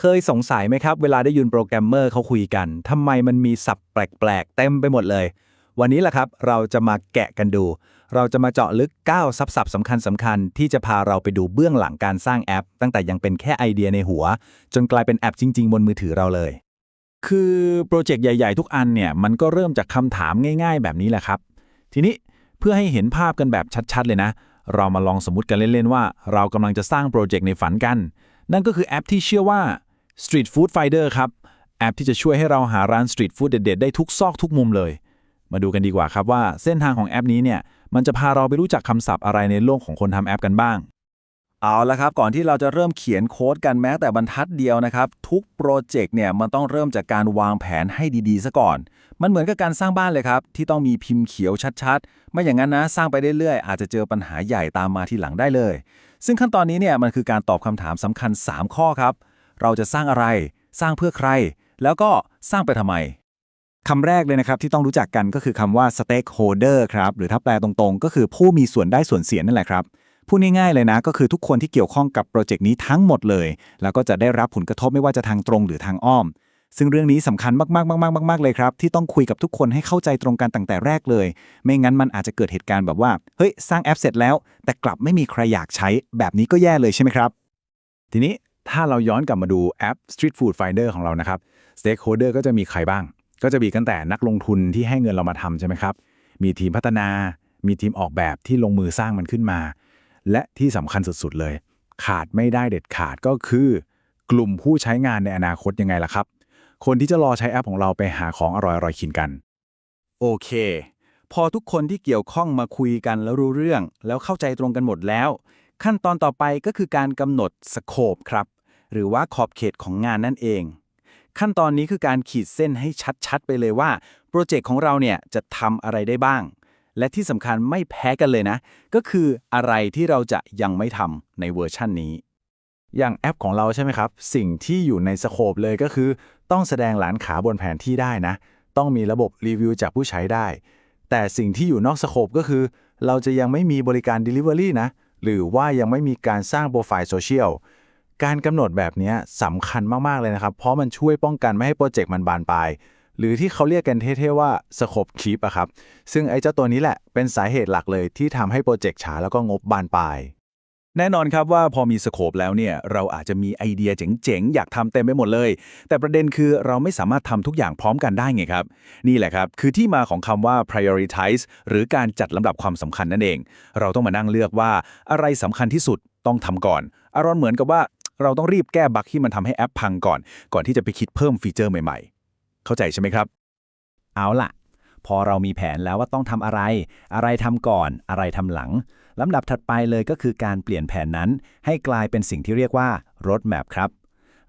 เคยสงสัยไหมครับ เวลาได้ยินโปรแกรมเมอร์เขาคุยกันทำไมมันมีศัพท์แปลกๆ เต็มไปหมดเลย วันนี้แหละครับ เราจะมาแกะกันดู เราจะมาเจาะลึก 9 ซับศัพท์สำคัญสำคัญๆที่จะพาเราไปดูเบื้องหลังการสร้างแอป ตั้งแต่ยังเป็นแค่ไอเดียในหัว จนกลายเป็นแอปจริง ๆ บนมือถือเราเลย คือโปรเจกต์ใหญ่ ๆ ทุกอันเนี่ยมันก็เริ่มจากคำถามง่าย ๆ แบบนี้แหละครับ ทีนี้เพื่อให้เห็นภาพกันแบบชัด ๆ เลยนะ เรามาลองสมมติกันเล่นๆว่า เรากำลังจะสร้างโปรเจกต์ในฝันกัน นั่นก็คือแอปที่เชื่อว่า Street Food Finder ครับ แอปที่จะช่วยให้เราหาร้านสตรีทฟู้ดเด็ดๆ ได้ทุกซอกทุกมุมเลย มาดูกันดีกว่าครับว่าเส้นทางของแอปนี้เนี่ยมันจะพาเราไปรู้จักคำศัพท์อะไรในโลกของคนทำแอปกันบ้าง เอาละครับ ก่อนที่เราจะเริ่มเขียนโค้ดกันแม้แต่บรรทัดเดียวนะครับ ทุกโปรเจกต์เนี่ยมันต้องเริ่มจากการวางแผนให้ดีๆซะก่อน มันเหมือนกับการสร้างบ้านเลยครับ ที่ต้องมีพิมพ์เขียวชัดๆ ไม่อย่างนั้นนะสร้างไปเรื่อยๆอาจจะเจอปัญหาใหญ่ตามมาทีหลังได้เลย ซึ่งขั้นตอนนี้เนี่ยมันคือการตอบคำถามสำคัญ 3 ข้อครับ เราจะสร้างอะไร สร้างเพื่อใคร แล้วก็สร้างไปทำไมคำแรกเลยนะครับที่ต้องรู้จักกันก็คือคำว่า stakeholder ครับหรือถ้าแปลตรงๆ ก็คือผู้มีส่วนได้ส่วนเสียนั่นแหละครับพูดง่ายๆเลยนะ ก็คือทุกคนที่เกี่ยวข้องกับโปรเจกต์นี้ทั้งหมดเลย แล้วก็จะได้รับผลกระทบไม่ว่าจะทางตรงหรือทางอ้อม ซึ่งเรื่องนี้สำคัญมากๆมากๆๆๆเลยครับที่ต้องคุยกับทุกคนให้เข้าใจตรงกันตั้งแต่แรกเลย ไม่งั้นมันอาจจะเกิดเหตุการณ์แบบว่าเฮ้ยสร้างแอปเสร็จแล้ว แต่กลับไม่มีใครอยากใช้แบบนี้ก็แย่เลยใช่ไหมครับ ทีนี้ ถ้าเราย้อนกลับมาดูแอป Street Food Finder ของเรานะครับ Stakeholder ก็จะมีใครบ้าง ก็จะมีตั้งแต่นักลงทุนที่ให้เงินเรามาทำใช่ไหมครับ มีทีมพัฒนา มีทีมออกแบบที่ลงมือสร้างมันขึ้นมา และที่สำคัญสุดๆเลย ขาดไม่ได้เด็ดขาดก็คือกลุ่มผู้ใช้งานในอนาคตยังไงล่ะครับ คนที่จะรอใช้แอปของเราไปหาของอร่อยๆกินกัน โอเค พอทุกคนที่เกี่ยวข้องมาคุยกันแล้วรู้เรื่อง แล้วเข้าใจตรงกันหมดแล้ว ขั้นตอนต่อไปก็คือการกำหนดสโคปครับ หรือว่าขอบเขตของงานนั่นเอง ขั้นตอนนี้คือการขีดเส้นให้ชัดๆ ไปเลยว่า โปรเจกต์ของเราเนี่ยจะทำอะไรได้บ้าง และที่สำคัญไม่แพ้กันเลยนะ ก็คืออะไรที่เราจะยังไม่ทำในเวอร์ชั่นนี้ อย่างแอปของเราใช่ไหมครับ สิ่งที่อยู่ในสโคปเลยก็คือ ต้องแสดงหลานขาบนแผนที่ได้นะ ต้องมีระบบรีวิวจากผู้ใช้ได้ แต่สิ่งที่อยู่นอกสโคปก็คือ เราจะยังไม่มีบริการ Delivery นะหรือว่ายังไม่มีการสร้างโปรไฟล์โซเชียล การกำหนดแบบนี้สำคัญมาก ๆ เลยนะครับ เพราะมันช่วยป้องกันไม่ให้โปรเจกต์มันบานปลาย หรือที่เขาเรียกกันเท่ๆว่าสโคปคีปอะครับ ซึ่งไอ้เจ้าตัวนี้แหละเป็นสาเหตุหลักเลยที่ทำให้โปรเจกต์ช้าแล้วก็งบบานปลาย แน่นอนครับว่าพอมีสโคปแล้วเนี่ยเราอาจจะมีไอเดียเจ๋งๆ อยากทำเต็มไปหมดเลย แต่ประเด็นคือเราไม่สามารถทำทุกอย่างพร้อมกันได้ไงครับ นี่แหละครับคือที่มาของคำว่า prioritize หรือการจัดลำดับความสำคัญนั่นเอง เราต้องมานั่งเลือกว่าอะไรสำคัญที่สุดต้องทำก่อนอารมณ์เหมือนกับว่า เราต้องรีบแก้บั๊กที่มันทำให้แอปพังก่อน ก่อนที่จะไปคิดเพิ่มฟีเจอร์ใหม่ ๆ เข้าใจใช่ไหมครับ เอาล่ะ พอเรามีแผนแล้วว่าต้องทำอะไร อะไรทำก่อน อะไรทำหลังลำดับถัดไปเลยก็คือการเปลี่ยนแผนนั้น ให้กลายเป็นสิ่งที่เรียกว่า road map ครับ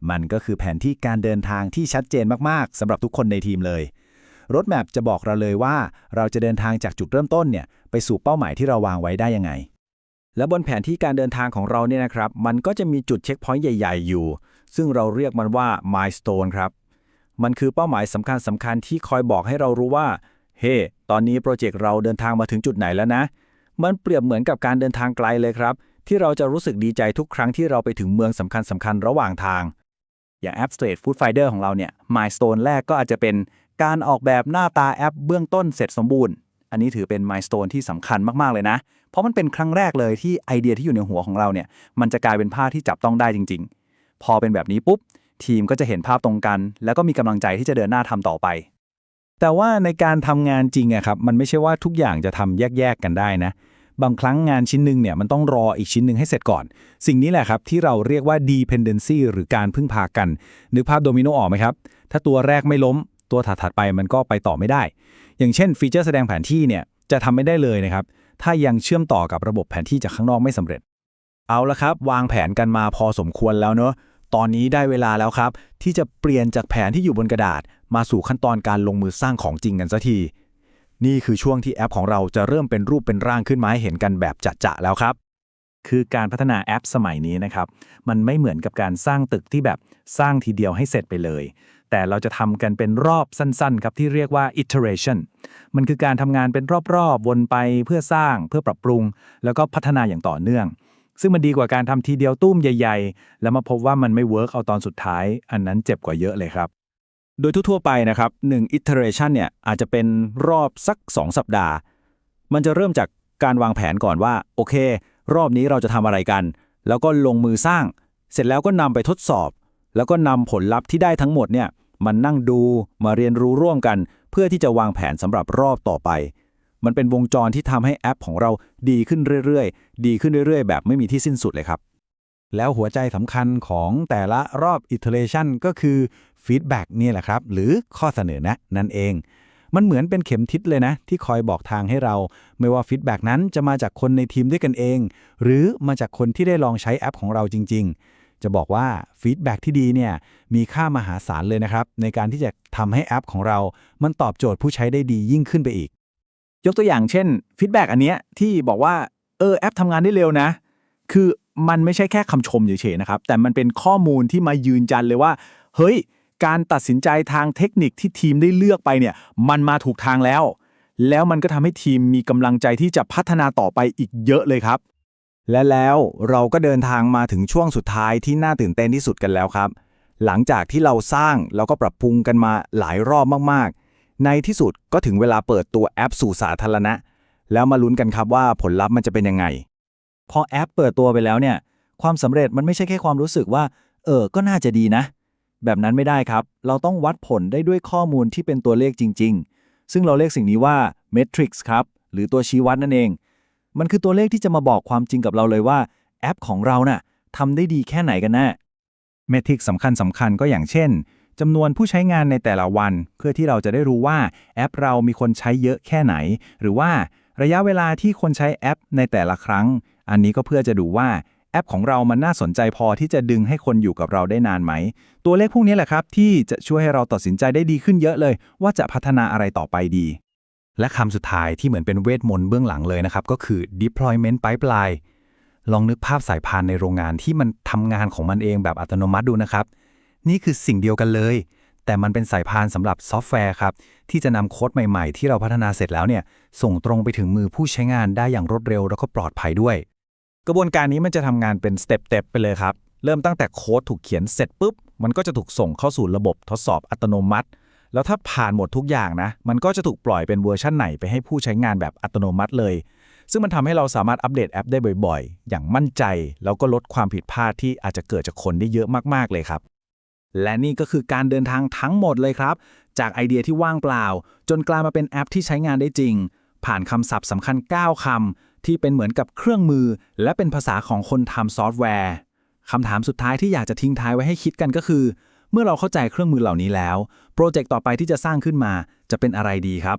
มันก็คือแผนที่การเดินทางที่ชัดเจนมากๆสำหรับทุกคนในทีมเลย road map จะบอกเราเลยว่า เราจะเดินทางจากจุดเริ่มต้นเนี่ยไปสู่เป้าหมายที่เราวางไว้ได้ยังไง และบนแผนที่การเดินทางของเราเนี่ยนะครับ มันก็จะมีจุดเช็คพอยต์ใหญ่ ๆ อยู่ ซึ่งเราเรียกมันว่า milestone ครับ มันคือเป้าหมายสำคัญสำคัญที่คอยบอกให้เรารู้ว่า เฮ้ตอนนี้โปรเจกต์เราเดินทางมาถึงจุดไหนแล้วนะ มันเปรียบเหมือนกับการเดินทางไกลเลยครับ ที่เราจะรู้สึกดีใจทุกครั้งที่เราไปถึงเมืองสำคัญสำคัญระหว่างทาง อย่างแอป Street Food Finder ของเราเนี่ย milestone แรกก็อาจจะเป็นการออกแบบหน้าตาแอปเบื้องต้นเสร็จสมบูรณ์ อันนี้ถือเป็น milestone ที่สำคัญมากๆเลยนะ เพราะมันเป็นครั้งแรกเลยที่ไอเดียที่อยู่ในหัวของเราเนี่ย มันจะกลายเป็นภาพที่จับต้องได้จริง ๆ พอเป็นแบบนี้ปุ๊บ ทีมก็จะเห็นภาพตรงกัน แล้วก็มีกำลังใจที่จะเดินหน้าทำต่อไป แต่ว่าในการทำงานจริงอะครับ มันไม่ใช่ว่าทุกอย่างจะทำแยกๆกันได้นะ บางครั้งงานชิ้นหนึ่งเนี่ยมันต้องรออีกชิ้นหนึ่งให้เสร็จก่อน สิ่งนี้แหละครับที่เราเรียกว่า dependency หรือการพึ่งพากัน นึกภาพโดมิโนออกไหมครับ ถ้าตัวแรกไม่ล้ม ตัวถัดๆไปมันก็ไปต่อไม่ได้ อย่างเช่นฟีเจอร์แสดงแผนที่เนี่ยจะทำไม่ได้เลยนะครับ ถ้ายังเชื่อมต่อกับระบบแผนที่จากข้างนอกไม่สำเร็จ เอาละครับ วางแผนกันมาพอสมควรแล้วเนอะตอนนี้ได้เวลาแล้วครับ ที่จะเปลี่ยนจากแผนที่อยู่บนกระดาษ มาสู่ขั้นตอนการลงมือสร้างของจริงกันสักที นี่คือช่วงที่แอปของเราจะเริ่มเป็นรูปเป็นร่างขึ้นมาให้เห็นกันแบบจัดๆแล้วครับ คือการพัฒนาแอปสมัยนี้นะครับ มันไม่เหมือนกับการสร้างตึกที่แบบสร้างทีเดียวให้เสร็จไปเลย แต่เราจะทำกันเป็นรอบสั้นๆ ครับที่เรียกว่า iteration มันคือการทำงานเป็นรอบๆ วนไปเพื่อสร้างเพื่อปรับปรุง แล้วก็พัฒนาอย่างต่อเนื่อง ซึ่งมันดีกว่าการทำทีเดียวตุ้มใหญ่ๆ แล้วมาพบว่ามันไม่เวิร์กเอาตอนสุดท้าย อันนั้นเจ็บกว่าเยอะเลยครับ โดยทั่วๆไปนะครับ1 iteration เนี่ยอาจจะเป็นรอบสัก 2 สัปดาห์ มันจะเริ่มจากการวางแผนก่อนว่าโอเค รอบนี้เราจะทำอะไรกัน แล้วก็ลงมือสร้าง เสร็จแล้วก็นำไปทดสอบ แล้วก็นำผลลัพธ์ที่ได้ทั้งหมดเนี่ย มันนั่งดูมาเรียนรู้ร่วมกัน เพื่อที่จะวางแผนสำหรับรอบต่อไป มันเป็นวงจรที่ทำให้แอปของเราดีขึ้นเรื่อยๆ ดีขึ้นเรื่อยๆ แบบไม่มีที่สิ้นสุดเลยครับ แล้วหัวใจสำคัญของแต่ละรอบ iteration ก็คือ feedback นี่แหละครับ หรือข้อเสนอแนะนั่นเองมันเหมือนเป็นเข็มทิศเลยนะ ที่คอยบอกทางให้เรา ไม่ว่า feedback นั้นจะมาจากคนในทีมด้วยกันเอง หรือมาจากคนที่ได้ลองใช้แอปของเราจริง ๆ จะบอกว่า feedback ที่ดีเนี่ยมีค่ามหาศาลเลยนะครับ ในการที่จะทำให้แอปของเรา มันตอบโจทย์ผู้ใช้ได้ดียิ่งขึ้นไปอีก ยกตัวอย่างเช่นฟีดแบ็กอันเนี้ยที่บอกว่าเออแอปทำงานได้เร็วนะ คือมันไม่ใช่แค่คำชมเฉยๆนะครับ แต่มันเป็นข้อมูลที่มายืนยันเลยว่า เฮ้ย การตัดสินใจทางเทคนิคที่ทีมได้เลือกไปเนี่ย มันมาถูกทางแล้ว แล้วมันก็ทำให้ทีมมีกำลังใจที่จะพัฒนาต่อไปอีกเยอะเลยครับ และแล้วเราก็เดินทางมาถึงช่วงสุดท้ายที่น่าตื่นเต้นที่สุดกันแล้วครับ หลังจากที่เราสร้างแล้วก็ปรับปรุงกันมาหลายรอบมากๆ ในที่สุดก็ถึงเวลาเปิดตัวแอปสู่สาธารณะ แล้วมาลุ้นกันครับว่าผลลัพธ์มันจะเป็นยังไง พอแอปเปิดตัวไปแล้วเนี่ย ความสำเร็จมันไม่ใช่แค่ความรู้สึกว่า เออ ก็น่าจะดีนะ แบบนั้นไม่ได้ครับ เราต้องวัดผลได้ด้วยข้อมูลที่เป็นตัวเลขจริง ๆ ซึ่งเราเรียกสิ่งนี้ว่า metrics ครับ หรือตัวชี้วัดนั่นเอง มันคือตัวเลขที่จะมาบอกความจริงกับเราเลยว่า แอปของเราน่ะทำได้ดีแค่ไหนกันแน่เมทริกสำคัญสำคัญก็อย่างเช่นจำนวนผู้ใช้งานในแต่ละวัน เพื่อที่เราจะได้รู้ว่าแอปเรามีคนใช้เยอะแค่ไหน หรือว่าระยะเวลาที่คนใช้แอปในแต่ละครั้ง อันนี้ก็เพื่อจะดูว่าแอปของเรามันน่าสนใจพอที่จะดึงให้คนอยู่กับเราได้นานไหม ตัวเลขพวกนี้แหละครับ ที่จะช่วยให้เราตัดสินใจได้ดีขึ้นเยอะเลย ว่าจะพัฒนาอะไรต่อไปดี และคำสุดท้ายที่เหมือนเป็นเวทมนต์เบื้องหลังเลยนะครับ ก็คือ deployment pipeline ลองนึกภาพสายพานในโรงงานที่มันทำงานของมันเองแบบอัตโนมัติดูนะครับ นี่คือสิ่งเดียวกันเลย แต่มันเป็นสายพานสำหรับซอฟต์แวร์ครับ ที่จะนำโค้ดใหม่ๆ ที่เราพัฒนาเสร็จแล้วเนี่ยส่งตรงไปถึงมือผู้ใช้งานได้อย่างรวดเร็วแล้วก็ปลอดภัยด้วย กระบวนการนี้มันจะทำงานเป็นสเต็ปๆไปเลยครับเริ่มตั้งแต่โค้ดถูกเขียนเสร็จปุ๊บมันก็จะถูกส่งเข้าสู่ระบบทดสอบอัตโนมัติ แล้วถ้าผ่านหมดทุกอย่างนะ มันก็จะถูกปล่อยเป็นเวอร์ชันไหนไปให้ผู้ใช้งานแบบอัตโนมัติเลย ซึ่งมันทำให้เราสามารถอัปเดตแอปได้บ่อยๆ อย่างมั่นใจ แล้วก็ลดความผิดพลาดที่อาจจะเกิดจากคนได้เยอะมากๆเลยครับ และนี่ก็คือการเดินทางทั้งหมดเลยครับ จากไอเดียที่ว่างเปล่า จนกลายมาเป็นแอปที่ใช้งานได้จริง ผ่านคำศัพท์สำคัญ 9คำที่เป็นเหมือนกับเครื่องมือ และเป็นภาษาของคนทำซอฟต์แวร์คำถามสุดท้ายที่อยากจะทิ้งท้ายไว้ให้คิดกันก็คือ เมื่อเราเข้าใจเครื่องมือเหล่านี้แล้ว โปรเจกต์ต่อไปที่จะสร้างขึ้นมาจะเป็นอะไรดีครับ